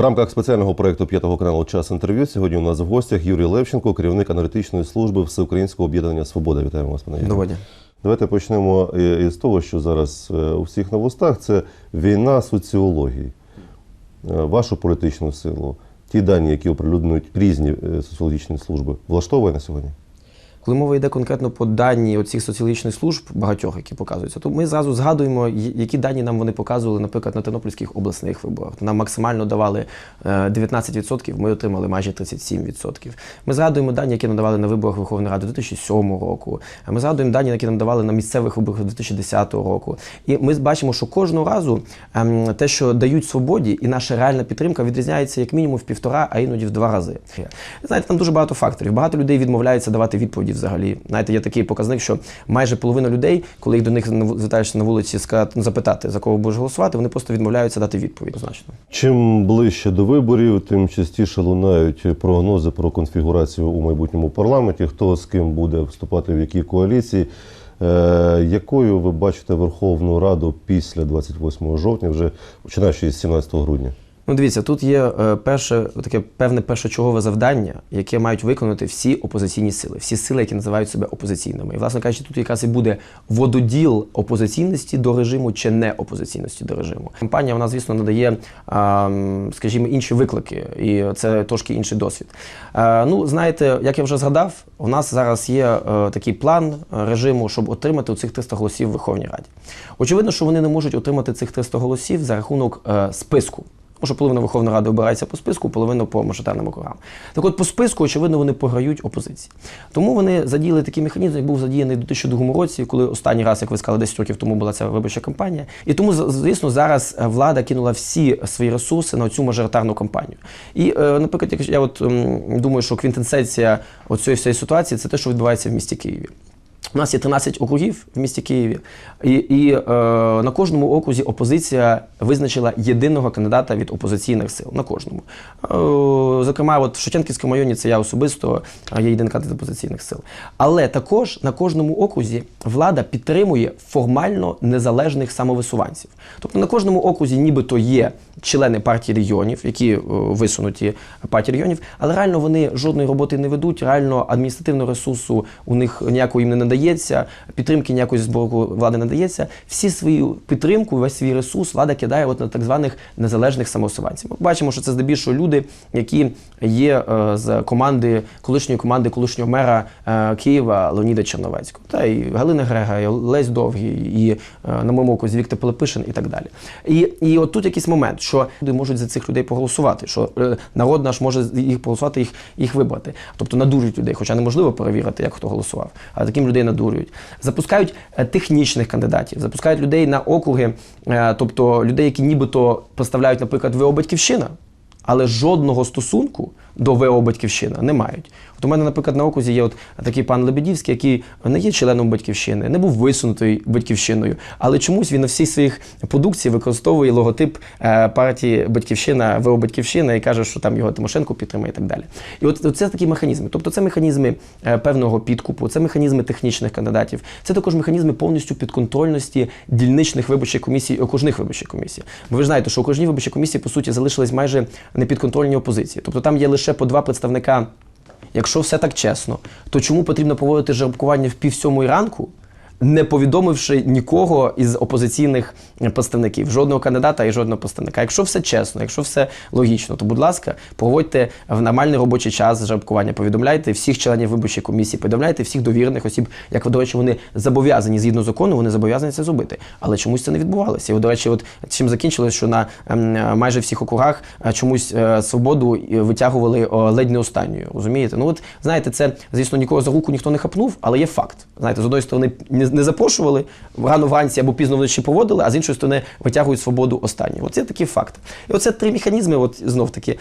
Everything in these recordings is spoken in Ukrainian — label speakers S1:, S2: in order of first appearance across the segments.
S1: В рамках спеціального проєкту п'ятого каналу Час інтерв'ю сьогодні у нас в гостях Юрій Левченко, керівник аналітичної служби Всеукраїнського об'єднання Свобода. Вітаємо вас, пане Юрію.
S2: Доводя.
S1: Давайте почнемо е, із того, що зараз е, у всіх на вустах це війна соціології. Е, Вашу політичну силу, ті дані, які оприлюднюють різні соціологічні служби, влаштовує на сьогодні?
S2: Коли мова йде конкретно по дані оцих соціологічних служб, багатьох, які показуються, то ми зразу згадуємо, які дані нам вони показували, наприклад, на тернопільських обласних виборах. Нам максимально давали е, 19%, ми отримали майже 37%. Ми згадуємо дані, які нам давали на виборах Верховної Ради 2007 року. Ми згадуємо дані, які нам давали на місцевих виборах 2010 року. І ми бачимо, що кожного разу ем, те, що дають свободі, і наша реальна підтримка відрізняється як мінімум в півтора, а іноді в два рази. Знаєте, там дуже багато факторів. Багато людей відмовляються давати відповіді взагалі. Знаєте, є такий показник, що майже половина людей, коли їх до них звертаєшся на вулиці, сказати, ну, запитати, за кого будеш голосувати, вони просто відмовляються дати відповідь. Значно.
S1: Чим ближче до виборів, тим частіше лунають прогнози про конфігурацію у майбутньому парламенті, хто з ким буде вступати в які коаліції. Е, якою ви бачите Верховну Раду після 28 жовтня, вже починаючи з 17 грудня?
S2: Ну, дивіться, тут є е, перше таке певне першочергове завдання, яке мають виконати всі опозиційні сили, всі сили, які називають себе опозиційними. І, власне кажучи, тут якраз і буде вододіл опозиційності до режиму чи не опозиційності до режиму. Компанія вона, звісно, надає, скажімо, інші виклики, і це трошки інший досвід. Е, ну, знаєте, як я вже згадав, у нас зараз є е, такий план режиму, щоб отримати цих 300 голосів в Верховній Раді. Очевидно, що вони не можуть отримати цих 300 голосів за рахунок списку. Що половина Верховної Ради обирається по списку, половина по мажоритарним округам. Так от по списку, очевидно, вони програють опозиції. Тому вони задіяли такий механізм, який був задіяний у 2002 році, коли останній раз, як ви сказали, 10 років тому була ця виборча кампанія. І тому, звісно, зараз е, влада кинула всі свої ресурси на цю мажоритарну кампанію. І, е, наприклад, я от думаю, що квінтенсенція оцієї всієї ситуації це те, що відбувається в місті Києві. У нас є 13 округів в місті Києві, і, і е, на кожному окрузі опозиція визначила єдиного кандидата від опозиційних сил. На кожному. Е, зокрема, от в Шевченківському районі це я особисто є єдиний кандидат опозиційних сил. Але також на кожному окрузі влада підтримує формально незалежних самовисуванців. Тобто на кожному окрузі нібито є члени партії регіонів, які е, висунуті партії регіонів, але реально вони жодної роботи не ведуть, реально адміністративного ресурсу у них ніякого їм не надається, підтримки ніякої з боку влади не надається. Всі свою підтримку, весь свій ресурс влада кидає от на так званих незалежних самовисуванців. Ми бачимо, що це здебільшого люди, які є е, з команди колишньої команди колишнього мера е, Києва Леоніда Черновецького. Та і Галина Грега, і Лесь Довгий, і е, на моєму окрузі Віктор Пилипишин і так далі. І, і от тут якийсь момент, що люди можуть за цих людей проголосувати, що народ наш може їх проголосувати, їх, їх вибрати. Тобто надурюють людей, хоча неможливо перевірити, як хто голосував. А таким людей надурюють. Запускають е, технічних кандидатів, запускають людей на округи, е, тобто людей, які нібито представляють, наприклад, ВО Батьківщина, але жодного стосунку до ВО Батьківщина не мають. От у мене, наприклад, на окрузі є от такий пан Лебедівський, який не є членом батьківщини, не був висунутий батьківщиною, але чомусь він на всій своїх продукції використовує логотип е, партії Батьківщина, ВО Батьківщина і каже, що там його Тимошенко підтримує і так далі. І от це такі механізми. Тобто це механізми е, певного підкупу, це механізми технічних кандидатів, це також механізми повністю підконтрольності дільничних виборчих комісій окружних виборчих комісій. Бо ви ж знаєте, що окружні виборчі комісії, по суті, залишились майже непідконтрольні опозиції. Тобто там є лише по два представника. Якщо все так чесно, то чому потрібно проводити жеребкування в пів сьомої ранку, не повідомивши нікого із опозиційних представників, жодного кандидата і жодного представника? Якщо все чесно, якщо все логічно, то будь ласка, проводьте в нормальний робочий час жеребкування, повідомляйте всіх членів виборчої комісії, повідомляйте всіх довірених осіб, як ви, до речі, вони зобов'язані згідно закону, вони зобов'язані це зробити. Але чомусь це не відбувалося. І, до речі, от чим закінчилось, що на ем, майже всіх округах е, чомусь е, свободу е, витягували ледь не останньою. Розумієте? Ну от знаєте, це звісно нікого за руку ніхто не хапнув, але є факт. Знаєте, з одної сторони не, не запрошували рано вранці або пізно вночі поводили, а з іншої сторони витягують свободу останню. Оце такий факт. І оце три механізми. От знов таки,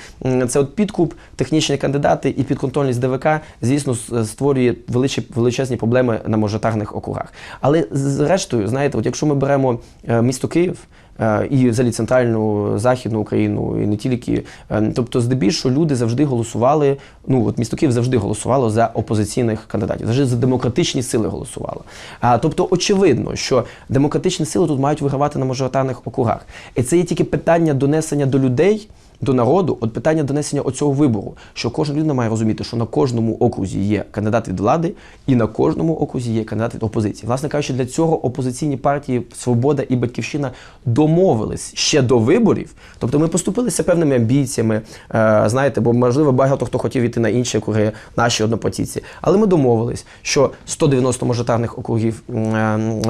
S2: це от підкуп, технічні кандидати і підконтрольність ДВК, звісно, створює величі, величезні проблеми на мажоритарних округах. Але зрештою, знаєте, от якщо ми беремо е, місто Київ. Е, І взагалі центральну західну Україну, і не тільки. Е, Тобто, здебільшого люди завжди голосували. Ну от місто Київ завжди голосувало за опозиційних кандидатів, завжди за демократичні сили голосувало. А тобто, очевидно, що демократичні сили тут мають вигравати на мажоритарних округах. І це є тільки питання донесення до людей до народу, от питання донесення оцього вибору, що кожна людина має розуміти, що на кожному окрузі є кандидат від влади, і на кожному окрузі є кандидат від опозиції. Власне кажучи, для цього опозиційні партії Свобода і Батьківщина домовились ще до виборів. Тобто ми поступилися певними амбіціями, е, знаєте, бо можливо багато хто хотів іти на інші округи, наші однопартійці. Але ми домовились, що 190 мажоритарних округів е,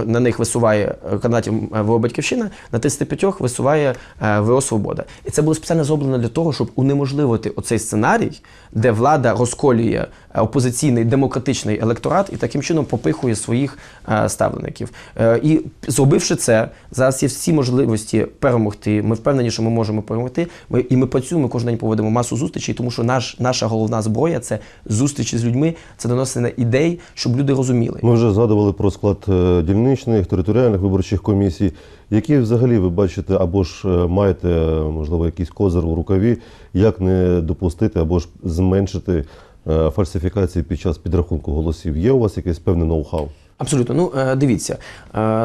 S2: на них висуває е, кандидатів ВО Батьківщина, на 35 висуває ВО Свобода. І це було спеціально зроблено для того, щоб унеможливити оцей сценарій, де влада розколює е, опозиційний демократичний електорат і таким чином попихує своїх е, ставлеників. Е, І зробивши це, зараз є всі можливості перемогти. Ми впевнені, що ми можемо перемогти. Ми і ми працюємо кожен день проводимо масу зустрічей, тому що наш наша головна зброя це зустрічі з людьми, це доносення ідей, щоб люди розуміли.
S1: Ми вже згадували про склад дільничних, територіальних виборчих комісій. Які взагалі ви бачите, або ж е, маєте, е, можливо, якийсь козир у рукаві, як не допустити або ж зменшити е, фальсифікації під час підрахунку голосів? Є у вас якесь певне ноу-хау?
S2: Абсолютно. Ну дивіться,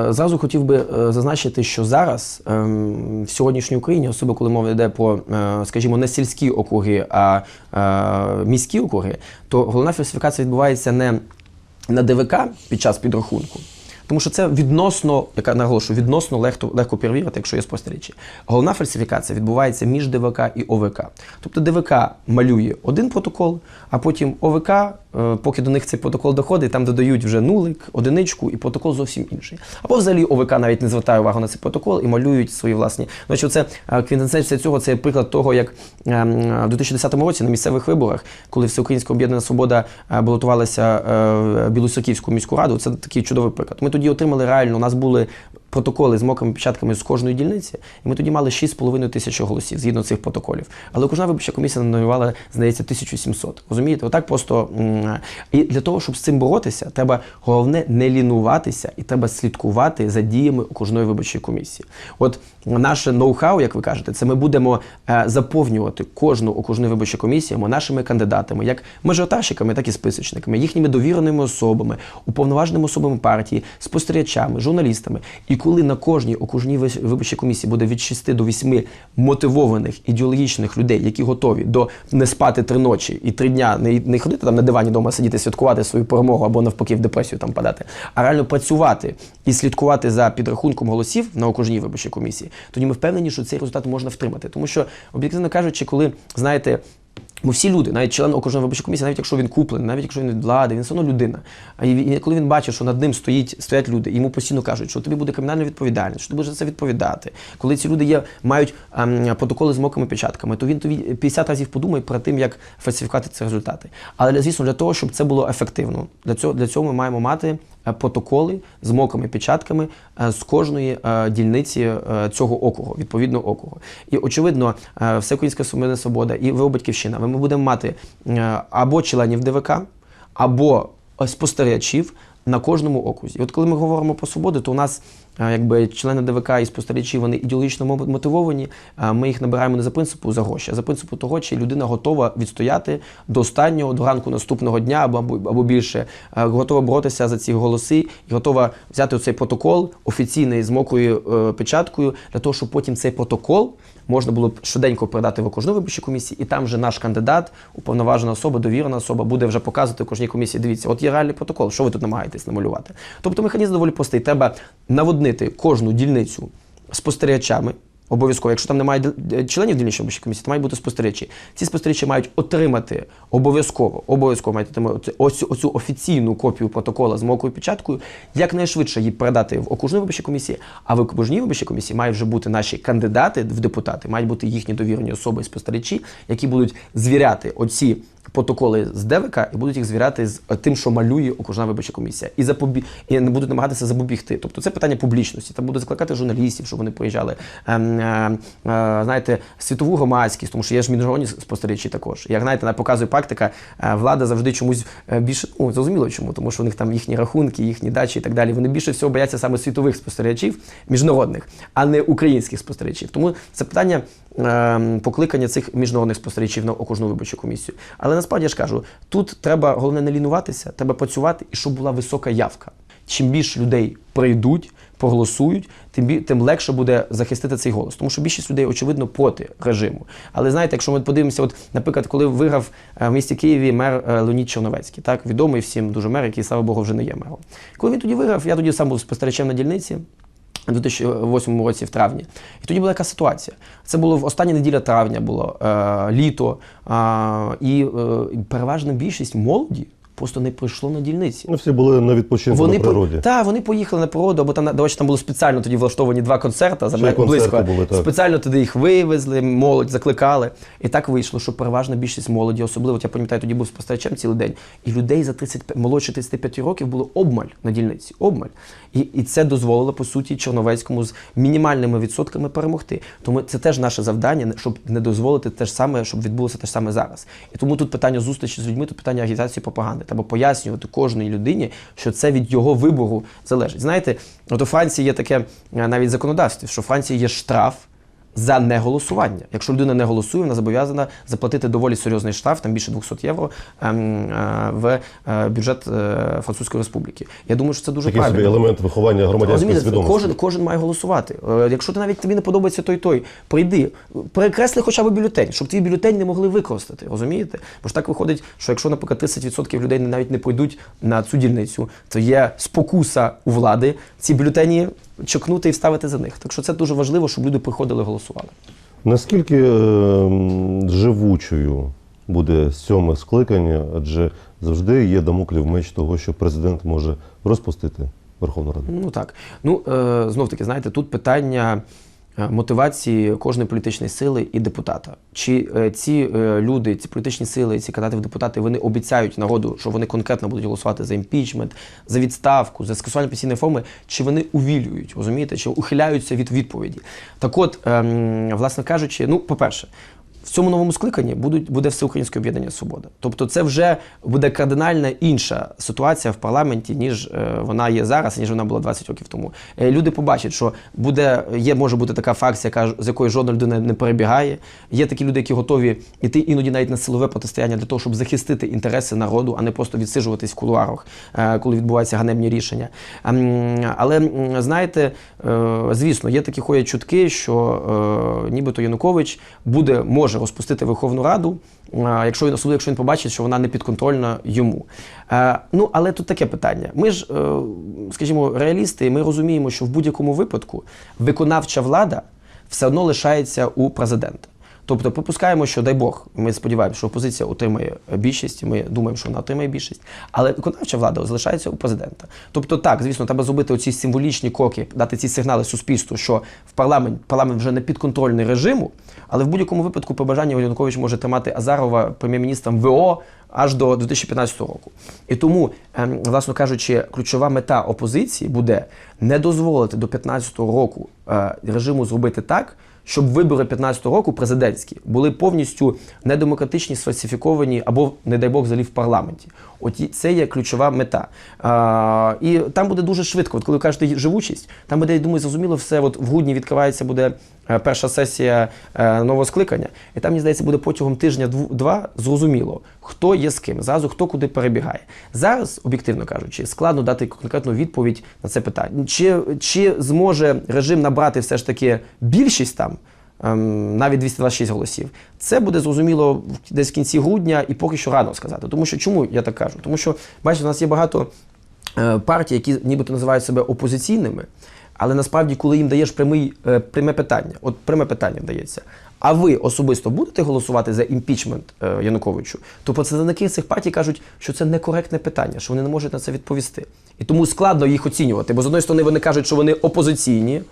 S2: зразу хотів би зазначити, що зараз ем, в сьогоднішній Україні, особливо коли мова йде про, скажімо, не сільські округи, а міські округи, то головна фальсифікація відбувається не на ДВК під час підрахунку. Тому що це відносно, яка наголошую, відносно легко, легко перевірити, якщо є спостерігачі. Головна фальсифікація відбувається між ДВК і ОВК. Тобто ДВК малює один протокол, а потім ОВК, поки до них цей протокол доходить, там додають вже нулик, одиничку і протокол зовсім інший. Або взагалі ОВК навіть не звертає увагу на цей протокол і малюють свої власні. Що це е, квінтесенція цього, це приклад того, як ем, в 2010 році на місцевих виборах, коли Всеукраїнська об'єднана свобода е, балотувалася е, в Білоцерківську міську раду, це такий чудовий приклад. Ми тоді отримали реально, у нас були протоколи з мокрими печатками з кожної дільниці, і ми тоді мали 6,5 тисяч голосів згідно цих протоколів. Але окружна виборча комісія номінувала, здається, 1700. Розумієте? Отак просто. І для того, щоб з цим боротися, треба головне не лінуватися і треба слідкувати за діями окружної виборчої комісії. От наше ноу-хау, як ви кажете, це ми будемо е, заповнювати кожну окружну виборчу комісію нашими кандидатами, як мажоритарщиками, так і списочниками, їхніми довіреними особами, уповноваженими особами партії, спостерігачами, журналістами. І коли на кожній окружній виборчій комісії буде від 6 до 8 мотивованих ідеологічних людей, які готові до не спати три ночі і три дня не, не ходити там на дивані вдома сидіти, святкувати свою перемогу або навпаки в депресію там падати, а реально працювати і слідкувати за підрахунком голосів на окружній виборчій комісії, тоді ми впевнені, що цей результат можна втримати. Тому що, об'єктивно кажучи, коли знаєте. Бо всі люди, навіть член окружної виборчої комісії, навіть якщо він куплений, навіть якщо він від влади, він все одно людина. А коли він бачить, що над ним стоїть, стоять люди, йому постійно кажуть, що тобі буде кримінальна відповідальність, що ти будеш за це відповідати. Коли ці люди є, мають ем, протоколи з мокрими печатками, то він тобі 50 разів подумає перед тим, як фальсифікувати ці результати. Але звісно, для того, щоб це було ефективно, для цього для цього ми маємо мати протоколи з мокрими печатками е, з кожної е, дільниці е, цього округу, відповідного округу. І очевидно, е, Всеукраїнська Сумирна Свобода і ВО Батьківщина, ми будемо мати е, або членів ДВК, або е, спостерігачів на кожному окрузі. От коли ми говоримо про свободу, то у нас е, якби члени ДВК і спостерігачі вони ідеологічно мотивовані. Ми їх набираємо не за принципу за гроші, а за принципу того, чи людина готова відстояти до останнього, до ранку наступного дня або, або, більше, готова боротися за ці голоси і готова взяти цей протокол офіційний з мокрою е, печаткою для того, щоб потім цей протокол можна було б швиденько передати в окружну виборчу комісію, і там вже наш кандидат, уповноважена особа, довірена особа, буде вже показувати окружній комісії. Дивіться, от є реальний протокол, що ви тут намагаєтесь намалювати. Тобто механізм доволі простий. Треба наводнити кожну дільницю спостерігачами. Обов'язково, якщо там немає діл- членів дільничної виборчої комісії, то мають бути спостерігачі. Ці спостерігачі мають отримати обов'язково, обов'язково мають отримати оцю, оцю офіційну копію протокола з мокрою печаткою, якнайшвидше її передати в окружну виборчу комісію, а в окружній виборчій комісії мають вже бути наші кандидати в депутати, мають бути їхні довірені особи і спостерігачі, які будуть звіряти оці протоколи з ДВК і будуть їх звіряти з тим, що малює окружна виборча комісія, і запобі... і не будуть намагатися запобігти. Тобто це питання публічності. Там будуть закликати журналістів, щоб вони приїжджали. Ем, е, е, знаєте, світову громадськість, тому що є ж міжнародні спостерігачі також. Як знаєте, на- показує практика, е, влада завжди чомусь е, більше ну, зрозуміло чому, тому що у них там їхні рахунки, їхні дачі і так далі. Вони більше всього бояться саме світових спостерігачів, міжнародних, а не українських спостерігачів. Тому це питання е, покликання цих міжнародних спостерігачів на окружну виборчу комісію. Але насправді я ж кажу, тут треба головне не лінуватися, треба працювати і щоб була висока явка. Чим більше людей прийдуть, проголосують, тим, тим легше буде захистити цей голос. Тому що більшість людей, очевидно, проти режиму. Але знаєте, якщо ми подивимося, от, наприклад, коли виграв е, в місті Києві мер е, Леонід Черновецький, так, відомий всім дуже мер, який, слава Богу, вже не є мером. Коли він тоді виграв, я тоді сам був спостерігачем на дільниці. У 2008 році в травні. І тоді була яка ситуація. Це було в остання неділя травня, було е, літо, е, і е, переважна більшість молоді просто не прийшло на дільниці.
S1: Ну, всі були на відпочинку вони на
S2: по-
S1: природі.
S2: Та, вони поїхали на природу, або там, речі, там було спеціально тоді влаштовані два концерти за близько.
S1: були, так.
S2: Спеціально туди їх вивезли, молодь закликали. І так вийшло, що переважна більшість молоді, особливо, я пам'ятаю, тоді був спостерігачем цілий день, і людей за 35, молодше 35 років було обмаль на дільниці. Обмаль. І, і це дозволило, по суті, Чорновецькому з мінімальними відсотками перемогти. Тому це теж наше завдання, щоб не дозволити те ж саме, щоб відбулося те ж саме зараз. І тому тут питання зустрічі з людьми, тут питання агітації пропаганди. Треба пояснювати кожній людині, що це від його вибору залежить. Знаєте, от у Франції є таке е, навіть законодавство, що у Франції є штраф. За неголосування. Якщо людина не голосує, вона зобов'язана заплатити доволі серйозний штраф, там більше 200 євро ем, е, в е, бюджет е, Французької Республіки. Я думаю, що це дуже
S1: Такий собі елемент виховання громадянської свідомості.
S2: кожен, кожен має голосувати. Якщо ти навіть тобі не подобається той той, прийди, перекресли хоча б бюлетень, щоб твій бюлетень не могли використати. Розумієте? Бо ж так виходить, що якщо, наприклад, 30% людей навіть не прийдуть на цю дільницю, то є спокуса у влади ці бюлетені чокнути і вставити за них. Так що це дуже важливо, щоб люди приходили голосували.
S1: Наскільки е, живучою буде сьоме скликання, адже завжди є дамоклів меч того, що президент може розпустити Верховну Раду.
S2: Ну так. Ну е, знов таки, знаєте, тут питання мотивації кожної політичної сили і депутата. Чи е, ці е, люди, ці політичні сили, ці кандидати в депутати, вони обіцяють народу, що вони конкретно будуть голосувати за імпічмент, за відставку, за скасування пенсійної форми, чи вони увілюють, розумієте, чи ухиляються від відповіді. Так от, ем, власне кажучи, ну, по-перше, в цьому новому скликанні будуть, буде всеукраїнське об'єднання Свобода. Тобто це вже буде кардинально інша ситуація в парламенті, ніж е, вона є зараз, ніж вона була 20 років тому. Е, люди побачать, що буде, є, може бути така фракція, яка, з якої жодна людина не перебігає. Є такі люди, які готові йти іноді навіть на силове протистояння для того, щоб захистити інтереси народу, а не просто відсиджуватись в кулуарах, е, коли відбуваються ганебні рішення. Але знаєте, звісно, є такі ходять чутки, що нібито Янукович буде може розпустити Верховну Раду, якщо він особливо, якщо він побачить, що вона не підконтрольна йому. Е, Ну але тут таке питання. Ми ж, е, скажімо, реалісти, ми розуміємо, що в будь-якому випадку виконавча влада все одно лишається у президента. Тобто припускаємо, що дай Бог, ми сподіваємося, що опозиція отримає більшість. Ми думаємо, що вона отримає більшість, але виконавча влада залишається у президента. Тобто, так, звісно, треба зробити оці символічні кроки, дати ці сигнали суспільству, що в парламент парламент вже не підконтрольний режиму, але в будь-якому випадку по бажанню Янукович може тримати Азарова прем'єр-міністром ВО аж до 2015 року. І тому, ем, власно кажучи, ключова мета опозиції буде не дозволити до 2015 року е, режиму зробити так, щоб вибори 2015 року президентські були повністю недемократичні, сфальсифіковані або, не дай Бог, взагалі в парламенті. От це є ключова мета. А, і там буде дуже швидко. От коли кажете живучість, там буде, я думаю, зрозуміло все. От в грудні відкривається буде перша сесія е, нового скликання, і там, мені здається, буде протягом тижня-два зрозуміло, хто є з ким, зразу хто куди перебігає. Зараз, об'єктивно кажучи, складно дати конкретну відповідь на це питання. Чи, чи зможе режим набрати все ж таки більшість там? ем, навіть 226 голосів. Це буде зрозуміло десь в кінці грудня і поки що рано сказати. Тому що чому я так кажу? Тому що, бачите, у нас є багато е, партій, які нібито називають себе опозиційними, але насправді, коли їм даєш прямий, е, пряме питання, от пряме питання вдається. А ви особисто будете голосувати за імпічмент е, Януковичу? То представники цих партій кажуть, що це некоректне питання, що вони не можуть на це відповісти. І тому складно їх оцінювати. Бо з одної сторони вони кажуть, що вони опозиційні,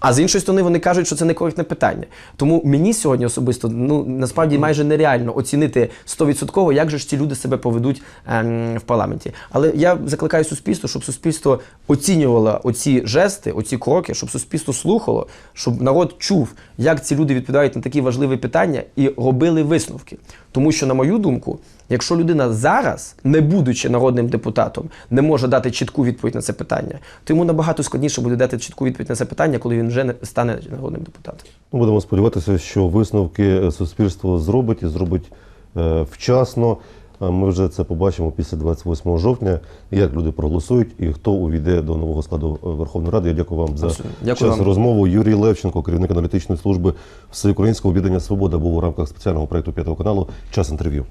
S2: а з іншої сторони, вони кажуть, що це некоректне питання. Тому мені сьогодні особисто ну насправді майже нереально оцінити 100%, як же ж ці люди себе поведуть ем, в парламенті. Але я закликаю суспільство, щоб суспільство оцінювало оці жести, оці кроки, щоб суспільство слухало, щоб народ чув, як ці люди відповідають на такі важливі питання і робили висновки. Тому що, на мою думку, якщо людина зараз, не будучи народним депутатом, не може дати чітку відповідь на це питання, то йому набагато складніше буде дати чітку відповідь на це питання, коли він вже не стане народним депутатом.
S1: Ну, Будемо сподіватися, що висновки суспільство зробить і зробить е, вчасно. Ми вже це побачимо після 28 жовтня, як люди проголосують і хто увійде до нового складу е, Верховної Ради. Я дякую вам за
S2: Дякую
S1: час
S2: вам.
S1: розмову. Юрій Левченко, керівник аналітичної служби Всеукраїнського об'єднання Свобода, був у рамках спеціального проекту п'ятого каналу. Час інтерв'ю.